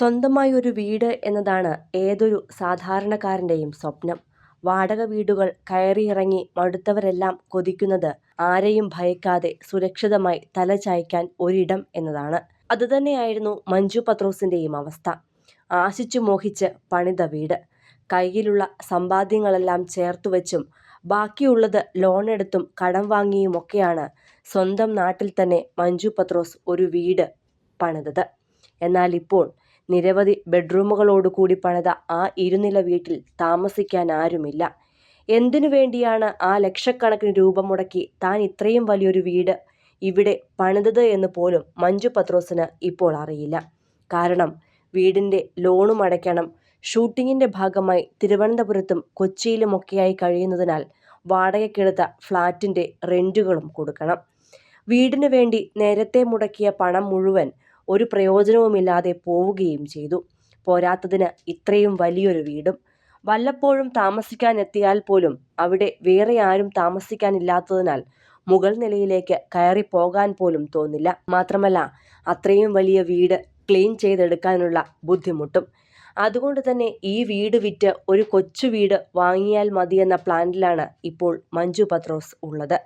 സ്വന്തമായി ഒരു വീട് എന്നതാണ് ഏതൊരു സാധാരണക്കാരന്റെയും സ്വപ്നം. വാടക വീടുകൾ കയറിയിറങ്ങി മടുത്തവരെല്ലാം കൊതിക്കുന്നത് ആരെയും ഭയക്കാതെ സുരക്ഷിതമായി തലചായ്ക്കാൻ ഒരിടം എന്നതാണ്. അതുതന്നെയായിരുന്നു മഞ്ജു പത്രോസിന്റെയും അവസ്ഥ. ആശിച്ചു മോഹിച്ച് പണിത വീട്. കയ്യിലുള്ള സമ്പാദ്യങ്ങളെല്ലാം ചേർത്തു വെച്ചും ബാക്കിയുള്ളത് ലോണെടുത്തും കടം വാങ്ങിയുമൊക്കെയാണ് സ്വന്തം നാട്ടിൽ തന്നെ മഞ്ജു പത്രോസ് ഒരു വീട് പണിതത്. എന്നാൽ ഇപ്പോൾ നിരവധി ബെഡ്റൂമുകളോടുകൂടി പണിത ആ ഇരുനില വീട്ടിൽ താമസിക്കാൻ ആരുമില്ല എന്തിനു വേണ്ടിയാണ് ആ ലക്ഷക്കണക്കിന് രൂപ മുടക്കി താൻ ഇത്രയും വലിയൊരു വീട് ഇവിടെ പണിതത് എന്ന് പോലും മഞ്ജു പത്രോസിന് ഇപ്പോൾ അറിയില്ല. കാരണം വീടിന്റെ ലോണും അടയ്ക്കണം ഷൂട്ടിങ്ങിന്റെ ഭാഗമായി തിരുവനന്തപുരത്തും കൊച്ചിയിലുമൊക്കെയായി കഴിയുന്നതിനാൽ വാടകയ്ക്കെടുത്ത ഫ്ളാറ്റിന്റെ റെന്റുകളും കൊടുക്കണം. വീടിനു വേണ്ടി നേരത്തെ മുടക്കിയ പണം മുഴുവൻ ഒരു പ്രയോജനവുമില്ലാതെ പോവുകയും ചെയ്തു. പോരാത്തതിന് ഇത്രയും വലിയൊരു വീടും. വല്ലപ്പോഴും താമസിക്കാനെത്തിയാൽ പോലും അവിടെ വേറെ ആരും താമസിക്കാനില്ലാത്തതിനാൽ മുകൾ നിലയിലേക്ക് കയറി പോകാൻ പോലും തോന്നില്ല. മാത്രമല്ല അത്രയും വലിയ വീട് ക്ലീൻ ചെയ്തെടുക്കാനുള്ള ബുദ്ധിമുട്ടും. അതുകൊണ്ട് തന്നെ ഈ വീട് വിറ്റ് ഒരു കൊച്ചു വീട് വാങ്ങിയാൽ മതിയെന്ന പ്ലാനിലാണ് ഇപ്പോൾ മഞ്ജു പത്രോസ് ഉള്ളത്.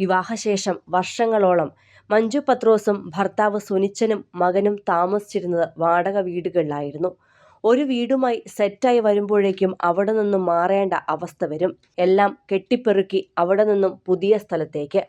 വിവാഹശേഷം വർഷങ്ങളോളം മഞ്ജു പത്രോസും ഭർത്താവ് സുനിച്ചനും മകനും താമസിച്ചിരുന്നത് വാടക വീടുകളിലായിരുന്നു. ഒരു വീടുമായി സെറ്റായി വരുമ്പോഴേക്കും അവിടെ നിന്നും മാറേണ്ട അവസ്ഥ വരും. എല്ലാം കെട്ടിപ്പെറുക്കി അവിടെ നിന്നും പുതിയ സ്ഥലത്തേക്ക്.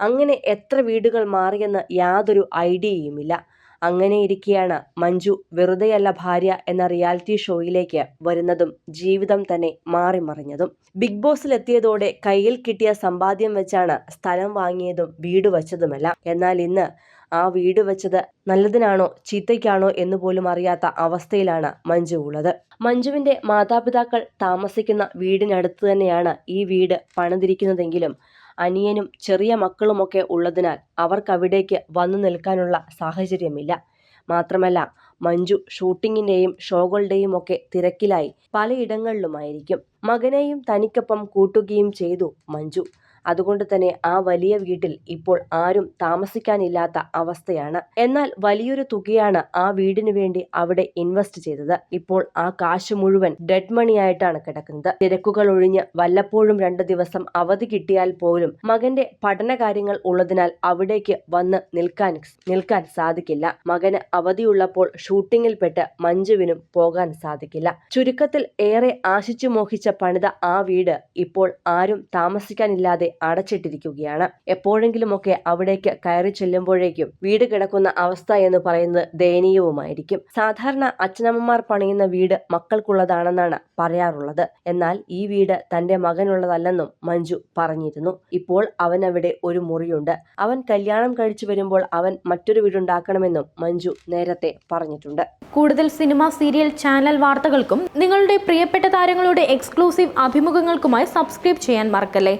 അങ്ങനെ എത്ര വീടുകൾ മാറിയെന്ന് യാതൊരു ഐഡിയയുമില്ല. അങ്ങനെയിരിക്കെയാണ് മഞ്ജു വെറുതെയല്ല ഭാര്യ എന്ന റിയാലിറ്റി ഷോയിലേക്ക് വരുന്നതും ജീവിതം തന്നെ മാറിമറിഞ്ഞതും. ബിഗ് ബോസിലെത്തിയതോടെ കയ്യിൽ കിട്ടിയ സമ്പാദ്യം വെച്ചാണ് സ്ഥലം വാങ്ങിയതും വീട് വച്ചതുമെല്ലാം. എന്നാൽ ഇന്ന് ആ വീട് വെച്ചത് നല്ലതിനാണോ ചീത്തയ്ക്കാണോ എന്ന് പോലും അറിയാത്ത അവസ്ഥയിലാണ് മഞ്ജു ഉള്ളത്. മഞ്ജുവിന്റെ മാതാപിതാക്കൾ താമസിക്കുന്ന വീടിനടുത്ത് തന്നെയാണ് ഈ വീട് പണിതിരിക്കുന്നതെങ്കിലും അനിയനും ചെറിയ മക്കളുമൊക്കെ ഉള്ളതിനാൽ അവർക്കവിടേക്ക് വന്നു നിൽക്കാനുള്ള സാഹചര്യമില്ല. മാത്രമല്ല മഞ്ജു ഷൂട്ടിങ്ങിന്റെയും ഷോകളുടെയും ഒക്കെ തിരക്കിലായി പലയിടങ്ങളിലുമായിരിക്കും. മകനെയും തനിക്കൊപ്പം കൂട്ടുകയും ചെയ്തു മഞ്ജു. അതുകൊണ്ടുതന്നെ ആ വലിയ വീട്ടിൽ ഇപ്പോൾ ആരും താമസിക്കാനില്ലാത്ത അവസ്ഥയാണ്. എന്നാൽ വലിയൊരു തുകയാണ് ആ വീടിനു വേണ്ടി അവിടെ ഇൻവെസ്റ്റ് ചെയ്തത്. ഇപ്പോൾ ആ കാശ് മുഴുവൻ ഡെഡ് മണിയായിട്ടാണ് കിടക്കുന്നത്. തിരക്കുകൾ ഒഴിഞ്ഞ് വല്ലപ്പോഴും രണ്ടു ദിവസം അവധി കിട്ടിയാൽ പോലും മകന്റെ പഠന കാര്യങ്ങൾ ഉള്ളതിനാൽ അവിടേക്ക് വന്ന് നിൽക്കാൻ നിൽക്കാൻ സാധിക്കില്ല. മകന് അവധിയുള്ളപ്പോൾ ഷൂട്ടിങ്ങിൽ പെട്ട് മഞ്ജുവിനും പോകാൻ സാധിക്കില്ല. ചുരുക്കത്തിൽ ഏറെ ആശിച്ചു മോഹിച്ച പണിത ആ വീട് ഇപ്പോൾ ആരും താമസിക്കാനില്ലാതെ അടച്ചിട്ടിരിക്കുകയാണ്. എപ്പോഴെങ്കിലുമൊക്കെ അവിടേക്ക് കയറി ചെല്ലുമ്പോഴേക്കും വീട് കിടക്കുന്ന അവസ്ഥ എന്ന് പറയുന്നത് ദയനീയവുമായിരിക്കും. സാധാരണ അച്ഛനമ്മമാർ പണിയുന്ന വീട് മക്കൾക്കുള്ളതാണെന്നാണ് പറയാറുള്ളത്. എന്നാൽ ഈ വീട് തന്റെ മകനുള്ളതല്ലെന്നും മഞ്ജു പറഞ്ഞിരുന്നു. ഇപ്പോൾ അവിടെ ഒരു മുറിയുണ്ട്. അവൻ കല്യാണം കഴിച്ചു വരുമ്പോൾ അവൻ മറ്റൊരു വീടുണ്ടാക്കണമെന്നും മഞ്ജു നേരത്തെ പറഞ്ഞിട്ടുണ്ട്. കൂടുതൽ സിനിമ, സീരിയൽ, ചാനൽ വാർത്തകൾക്കും നിങ്ങളുടെ പ്രിയപ്പെട്ട താരങ്ങളുടെ എക്സ്ക്ലൂസീവ് അഭിമുഖങ്ങൾക്കുമായി സബ്സ്ക്രൈബ് ചെയ്യാൻ മറക്കല്ലേ